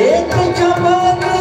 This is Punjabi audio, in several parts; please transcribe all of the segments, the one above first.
एक चमक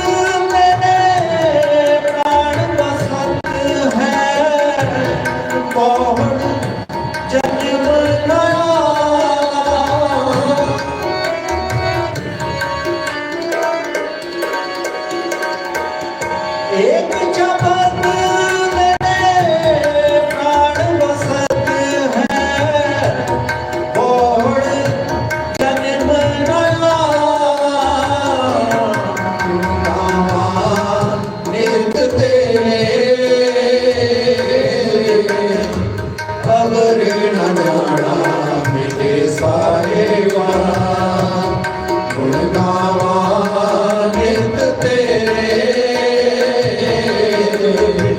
Yeah.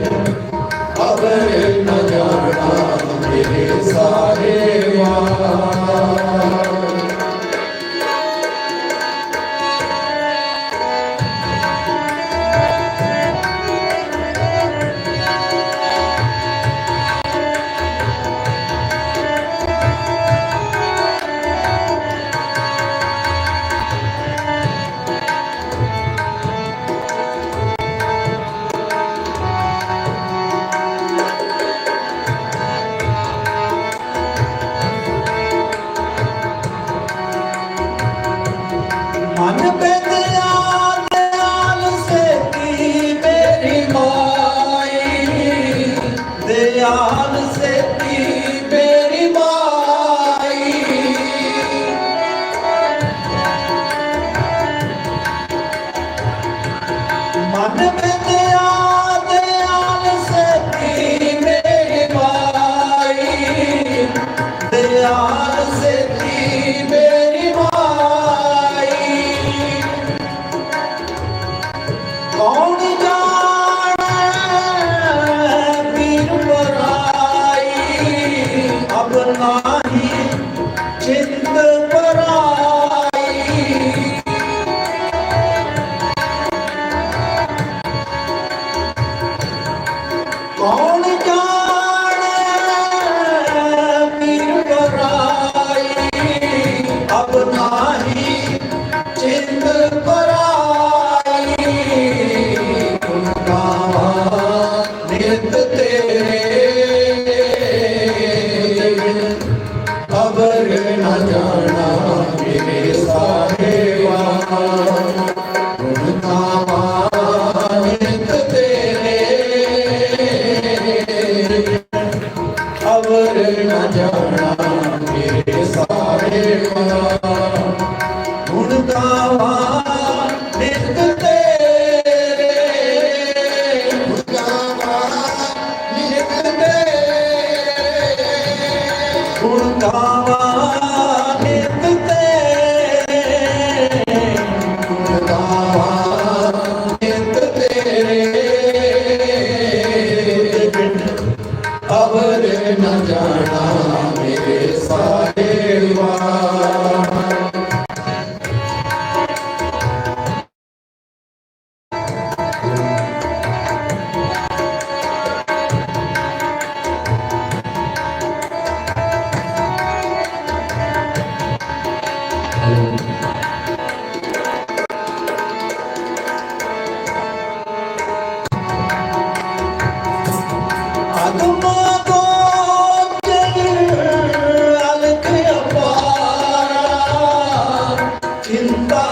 दयाल से adora.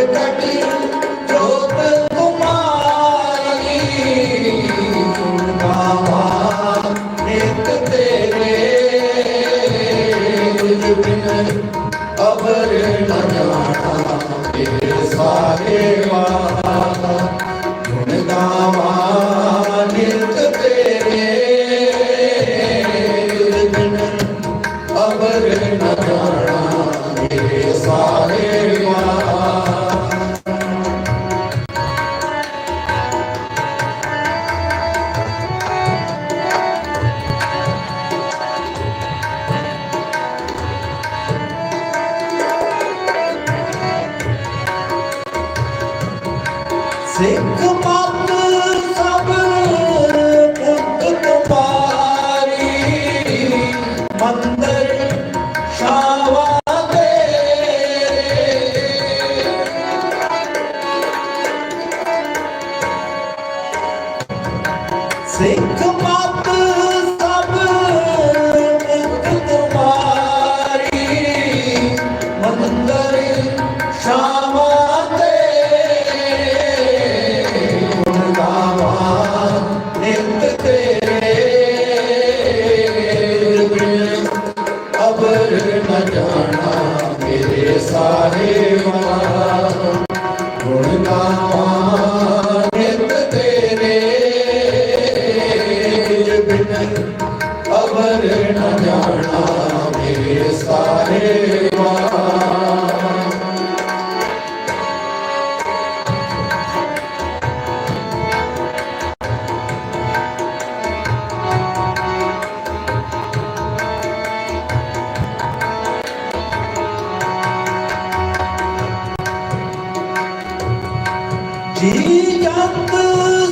Take that เสียง ਜੀ ਜੰਤ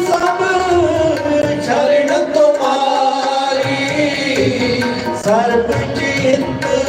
ਸਭ ਸ਼ਰਨ ਤੁਮਾਰੀ ਸਰਬ ਚਿੰਤ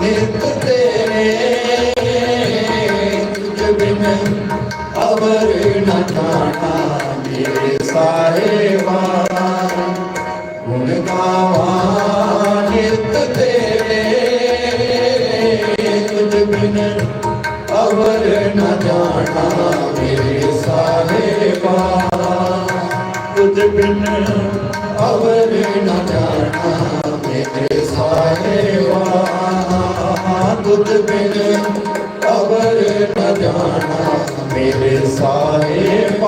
ਨਿਤ ਤੇਰੇ ਤੁਝ ਬਿਨ ਅਵਰ ਨ ਜਾਣਾ ਮੇਰੇ ਸਾਹਿਬਾ ਗੁਣ ਗਾਵਾ ਨਿਤ ਤੇਰੇ ਤੁਝ ਬਿਨ ਅਵਰ ਨ ਜਾਣਾ ਮੇਰੇ ਸਾਹਿਬਾ ਤੁਝ ਬਿਨ ਅਵਰ ਨ ਜਾਣਾ ਮੇਰੇ ਸਾਹਿਬਾ ਤੁਝ ਬਿਨ ਅਵਰ ਨ ਜਾਣਾ ਮੇਰੇ ਸਾਹਿਬਾ